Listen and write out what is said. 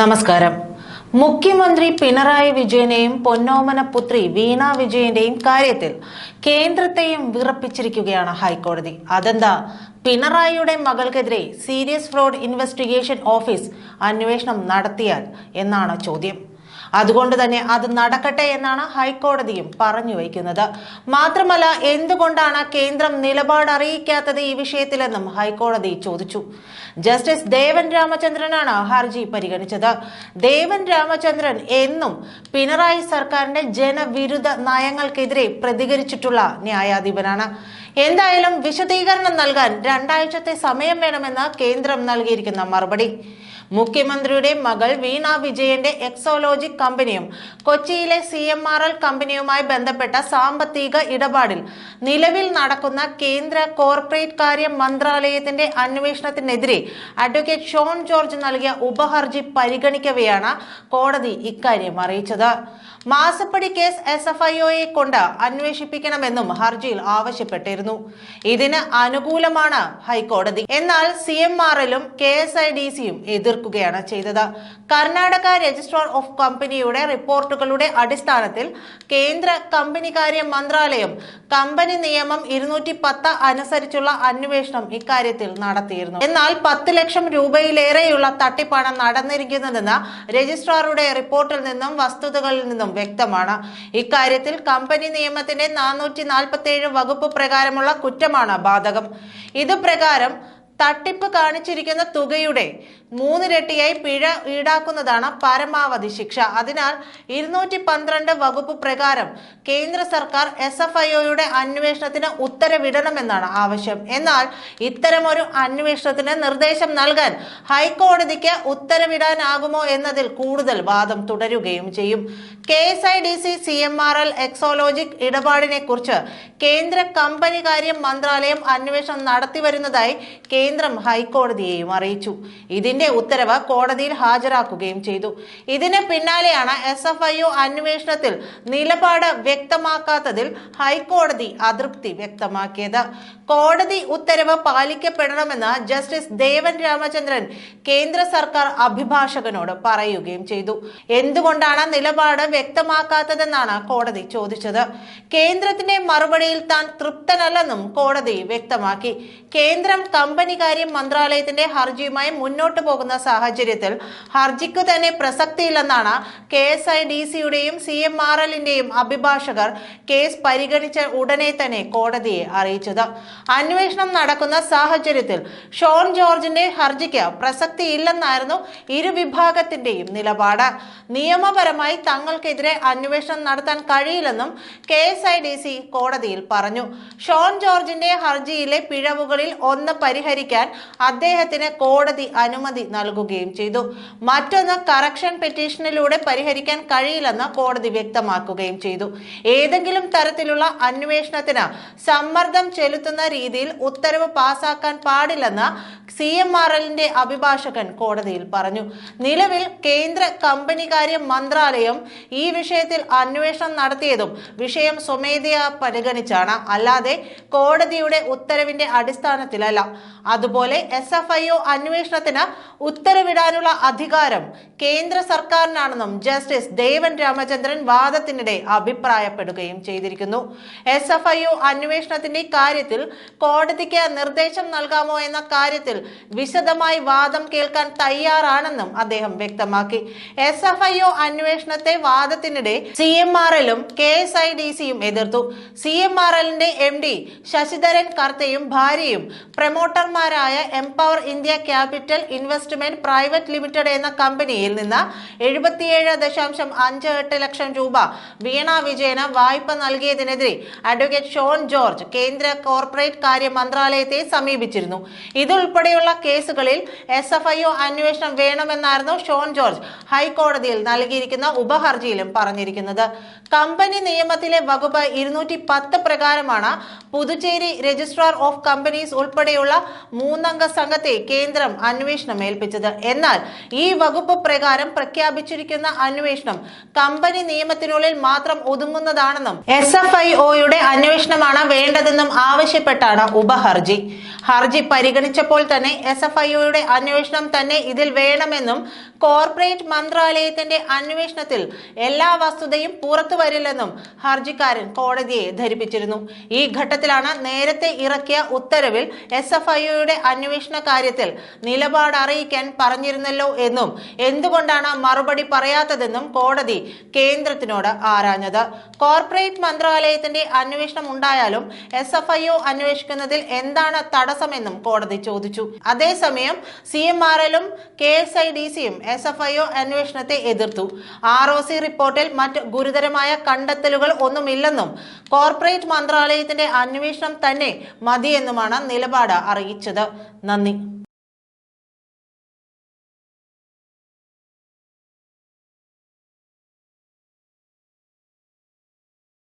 നമസ്കാരം. മുഖ്യമന്ത്രി പിണറായി വിജയനെയും പൊന്നോമന പുത്രി വീണ വിജയന്റെയും കാര്യത്തിൽ കേന്ദ്രത്തെയും വിറപ്പിച്ചിരിക്കുകയാണ് ഹൈക്കോടതി. അതെന്താ? പിണറായിയുടെ മകൾക്കെതിരെ സീരിയസ് ഫ്രോഡ് ഇൻവെസ്റ്റിഗേഷൻ ഓഫീസ് അന്വേഷണം നടത്തിയാൽ എന്നാണ് ചോദ്യം. അതുകൊണ്ട് തന്നെ അത് നടക്കട്ടെ എന്നാണ് ഹൈക്കോടതിയും പറഞ്ഞു വയ്ക്കുന്നത്. മാത്രമല്ല എന്തുകൊണ്ടാണ് കേന്ദ്രം നിലപാട് അറിയിക്കാത്തത് ഈ വിഷയത്തിലെന്നും ഹൈക്കോടതി ചോദിച്ചു. ജസ്റ്റിസ് ദേവൻ രാമചന്ദ്രനാണ് ഹർജി പരിഗണിച്ചത്. ദേവൻ രാമചന്ദ്രൻ എന്നും പിണറായി സർക്കാരിന്റെ ജനവിരുദ്ധ നയങ്ങൾക്കെതിരെ പ്രതികരിച്ചിട്ടുള്ള ന്യായാധിപനാണ്. എന്തായാലും വിശദീകരണം നൽകാൻ രണ്ടാഴ്ചത്തെ സമയം വേണമെന്ന് കേന്ദ്രം നൽകിയിരിക്കുന്ന മറുപടി. മുഖ്യമന്ത്രിയുടെ മകൾ വീണ വിജയന്റെ എക്സോലോജി കമ്പനിയും കൊച്ചിയിലെ സി എം ആർ എൽ കമ്പനിയുമായി ബന്ധപ്പെട്ട സാമ്പത്തിക ഇടപാടിൽ നിലവിൽ നടക്കുന്ന കേന്ദ്ര കോർപ്പറേറ്റ് കാര്യ മന്ത്രാലയത്തിന്റെ അന്വേഷണത്തിനെതിരെ അഡ്വക്കേറ്റ് ഷോൺ ജോർജ് നൽകിയ ഉപഹർജി പരിഗണിക്കവെയാണ് കോടതി ഇക്കാര്യം അറിയിച്ചത്. മാസപ്പടി കേസ് എസ് എഫ് ഐ ഒയെ കൊണ്ട് അന്വേഷിപ്പിക്കണമെന്നും ഹർജിയിൽ ആവശ്യപ്പെട്ടിരുന്നു. ഇതിന് അനുകൂലമാണ് ഹൈക്കോടതി. എന്നാൽ സി എം ആർ എല്ലും കെ എസ് ഐ ഡി സിയും എതിർക്കുകയാണ് ചെയ്തത്. കർണാടക രജിസ്ട്രാർ ഓഫ് കമ്പനിയുടെ റിപ്പോർട്ടുകളുടെ അടിസ്ഥാനത്തിൽ കേന്ദ്ര കമ്പനികാര്യ മന്ത്രാലയം കമ്പനി നിയമം ഇരുന്നൂറ്റി പത്ത് അനുസരിച്ചുള്ള അന്വേഷണം ഇക്കാര്യത്തിൽ നടത്തിയിരുന്നു. എന്നാൽ പത്ത് ലക്ഷം രൂപയിലേറെയുള്ള തട്ടിപ്പാണ് നടന്നിരിക്കുന്നതെന്ന് രജിസ്ട്രാറുടെ റിപ്പോർട്ടിൽ നിന്നും വസ്തുതകളിൽ നിന്നും വ്യക്തമാണ്. ഇക്കാര്യത്തിൽ കമ്പനി നിയമത്തിന്റെ നാനൂറ്റി നാൽപ്പത്തി വകുപ്പ് പ്രകാരമുള്ള കുറ്റമാണ് ബാധകം. ഇത് പ്രകാരം തട്ടിപ്പ് കാണിച്ചിരിക്കുന്ന തുകയുടെ മൂന്നിരട്ടിയായി പിഴ ഈടാക്കുന്നതാണ് പരമാവധി ശിക്ഷ. അതിനാൽ ഇരുന്നൂറ്റി പന്ത്രണ്ട് വകുപ്പ് പ്രകാരം കേന്ദ്ര സർക്കാർ എസ് എഫ് ഐ ഒയുടെ അന്വേഷണത്തിന് ഉത്തരവിടണമെന്നാണ് ആവശ്യം. എന്നാൽ ഇത്തരമൊരു അന്വേഷണത്തിന് നിർദ്ദേശം നൽകാൻ ഹൈക്കോടതിക്ക് ഉത്തരവിടാനാകുമോ എന്നതിൽ കൂടുതൽ വാദം തുടരുകയും ചെയ്യും. K S I D C C M R L Exalogic ഇടപാടിനെ കുറിച്ച് കേന്ദ്ര കമ്പനി കാര്യം മന്ത്രാലയം അന്വേഷണം നടത്തിവരുന്നതായി കേന്ദ്രം ഹൈക്കോടതിയെയും അറിയിച്ചു. ഇതിന്റെ ഉത്തരവ് കോടതിയിൽ ഹാജരാക്കുകയും ചെയ്തു. ഇതിന് പിന്നാലെയാണ് എസ് എഫ് ഐ ഒ അന്വേഷണത്തിൽ നിലപാട് വ്യക്തമാക്കാത്തതിൽ ഹൈക്കോടതി അതൃപ്തി വ്യക്തമാക്കിയത്. കോടതി ഉത്തരവ് പാലിക്കപ്പെടണമെന്ന് ജസ്റ്റിസ് ദേവൻ രാമചന്ദ്രൻ കേന്ദ്ര സർക്കാർ അഭിഭാഷകനോട് പറയുകയും ചെയ്തു. എന്തുകൊണ്ടാണ് നിലപാട് വ്യക്തമാക്കാത്തതെന്നാണ് കോടതി ചോദിച്ചത്. കേന്ദ്രത്തിന്റെ മറുപടിയിൽ താൻ തൃപ്തനല്ലെന്നും കോടതി വ്യക്തമാക്കി. കേന്ദ്രം കമ്പനി കാര്യം മന്ത്രാലയത്തിന്റെ ഹർജിയുമായി മുന്നോട്ടു പോകുന്ന സാഹചര്യത്തിൽ ഹർജിക്ക് തന്നെ പ്രസക്തിയില്ലെന്നാണ് കെ എസ് ഐ ഡി സിയുടെയും സി എം ആർ എല്ലിന്റെയും അഭിഭാഷകർ കേസ് പരിഗണിച്ച ഉടനെ തന്നെ കോടതിയെ അറിയിച്ചത്. അന്വേഷണം നടക്കുന്ന സാഹചര്യത്തിൽ ഷോൺ ജോർജിന്റെ ഹർജിക്ക് പ്രസക്തിയില്ലെന്നായിരുന്നു ഇരുവിഭാഗത്തിന്റെയും നിലപാട്. നിയമപരമായി തങ്ങൾക്കെതിരെ അന്വേഷണം നടത്താൻ കഴിയില്ലെന്നും K S I D C കോടതിയിൽ പറഞ്ഞു. ഷോൺ ജോർജിന്റെ ഹർജിയിലെ പിഴവുകളിൽ ഒന്ന് പരിഹരിക്കാൻ അദ്ദേഹത്തിന് കോടതി അനുമതി നൽകുകയും ചെയ്തു. മറ്റൊന്ന് കറക്ഷൻ പെറ്റീഷനിലൂടെ പരിഹരിക്കാൻ കഴിയില്ലെന്ന് കോടതി വ്യക്തമാക്കുകയും ചെയ്തു. ഏതെങ്കിലും തരത്തിലുള്ള അന്വേഷണത്തിന് സമ്മർദ്ദം ചെലുത്തുന്ന രീതിയിൽ ഉത്തരവ് പാസാക്കാൻ പാടില്ലെന്ന് സി എം ആർ എല്ലിന്റെ അഭിഭാഷകൻ കോടതിയിൽ പറഞ്ഞു. നിലവിൽ കേന്ദ്ര കമ്പനികാര്യ മന്ത്രാലയം ഈ വിഷയത്തിൽ അന്വേഷണം നടത്തിയതും വിഷയം സ്വമേധയാ പരിഗണിച്ചാണ്. അല്ലാതെ കോടതിയുടെ ഉത്തരവിന്റെ അടിസ്ഥാനത്തിലല്ല. അതുപോലെ എസ് എഫ് ഐ ഒ അന്വേഷണത്തിന് ഉത്തരവിടാനുള്ള അധികാരം കേന്ദ്ര സർക്കാരിനാണെന്നും ജസ്റ്റിസ് ദേവൻ രാമചന്ദ്രൻ വാദത്തിനിടെ അഭിപ്രായപ്പെടുകയും ചെയ്തിരിക്കുന്നു. എസ് എഫ് ഐ ഒ അന്വേഷണത്തിന്റെ കാര്യത്തിൽ കോടതിക്ക് നിർദ്ദേശം നൽകാമോ എന്ന കാര്യത്തിൽ വിശദമായി വാദം കേൾക്കാൻ തയ്യാറാണെന്നും അദ്ദേഹം വ്യക്തമാക്കി. എസ് എഫ് ഐ ഒ അന്വേഷണത്തെ വാദത്തിനിടെ സി എം ആർ എല്ലും കെ എസ് ഐ ഡി സിയും എതിർത്തു. സി എം ആർ എല്ലിന്റെ എം ഡി ശശിധരൻ കർത്തയും ഭാര്യയും പ്രമോട്ടർമാരായ Empower India Capital Investment Private Limited എന്ന കമ്പനിയിൽ നിന്ന് എഴുപത്തിയേഴ് ദശാംശം അഞ്ച് എട്ട് ലക്ഷം രൂപ വീണ വിജയന് വായ്പ നൽകിയതിനെതിരെ അഡ്വക്കേറ്റ് ഷോൺ ജോർജ് കേന്ദ്ര കോർപ്പറേറ്റ് കാര്യ മന്ത്രാലയത്തെ സമീപിച്ചിരുന്നു. ഇതുൾപ്പെടെയുള്ള കേസുകളിൽ എസ് എഫ് ഐ ഒ അന്വേഷണം വേണമെന്നായിരുന്നു ഷോൺ ജോർജ് ഹൈക്കോടതിയിൽ നൽകിയിരിക്കുന്ന ഉപഹർജിയിലും പറഞ്ഞിരിക്കുന്നത്. കമ്പനി നിയമത്തിലെ വകുപ്പ് ഇരുന്നൂറ്റി പത്ത് പ്രകാരമാണ് പുതുച്ചേരി രജിസ്ട്രാർ ഓഫ് കമ്പനീസ് ഉൾപ്പെടെയുള്ള മൂന്നംഗ സംഘത്തെ കേന്ദ്രം അന്വേഷണം ഏൽപ്പിച്ചത്. എന്നാൽ ഈ വകുപ്പ് പ്രകാരം പ്രഖ്യാപിച്ചിരിക്കുന്ന അന്വേഷണം കമ്പനി നിയമത്തിനുള്ളിൽ മാത്രം ഒതുങ്ങുന്നതാണെന്നും എസ് എഫ് ഐ ഒയുടെ അന്വേഷണമാണ് വേണ്ടതെന്നും ആവശ്യപ്പെട്ടാണ് ഉപഹർജി. ഹർജി പരിഗണിച്ചപ്പോൾ തന്നെ എസ് എഫ് ഐയുടെ അന്വേഷണം തന്നെ ഇതിൽ വേണമെന്നും കോർപ്പറേറ്റ് മന്ത്രാലയത്തിന്റെ അന്വേഷണത്തിൽ എല്ലാ വസ്തുതയും പുറത്തു വരില്ലെന്നും ഹർജിക്കാരൻ കോടതിയെ ധരിപ്പിച്ചിരുന്നു. ഈ ഘട്ടത്തിലാണ് നേരത്തെ ഇറക്കിയ ഉത്തരവിൽ എസ് എഫ് ഐയുടെ അന്വേഷണ കാര്യത്തിൽ നിലപാട് അറിയിക്കാൻ പറഞ്ഞിരുന്നല്ലോ എന്നും എന്തുകൊണ്ടാണ് മറുപടി പറയാത്തതെന്നും കോടതി കേന്ദ്രത്തിനോട് ആരാഞ്ഞത്? കോർപ്പറേറ്റ് മന്ത്രാലയത്തിന്റെ അന്വേഷണം ഉണ്ടായാലും എസ് എഫ് ഐ ഒ അന്വേഷിക്കുന്നതിൽ എന്താണ് തടസ്സമെന്നും കോടതി ചോദിച്ചു. അതേസമയം സി എം ആർ എല്ലും കെ എസ് ഐ ഡി സിയും എസ് എഫ് ഐ ഒ അന്വേഷണത്തെ എതിർത്തു. ആർ ഒ സി റിപ്പോർട്ടിൽ മറ്റ് ഗുരുതരമായ കണ്ടെത്തലുകൾ ഒന്നുമില്ലെന്നും കോർപ്പറേറ്റ് മന്ത്രാലയത്തിന്റെ അന്വേഷണം തന്നെ മതിയെന്നുമാണ് നിലപാട് അറിയിച്ചത്. നന്ദി.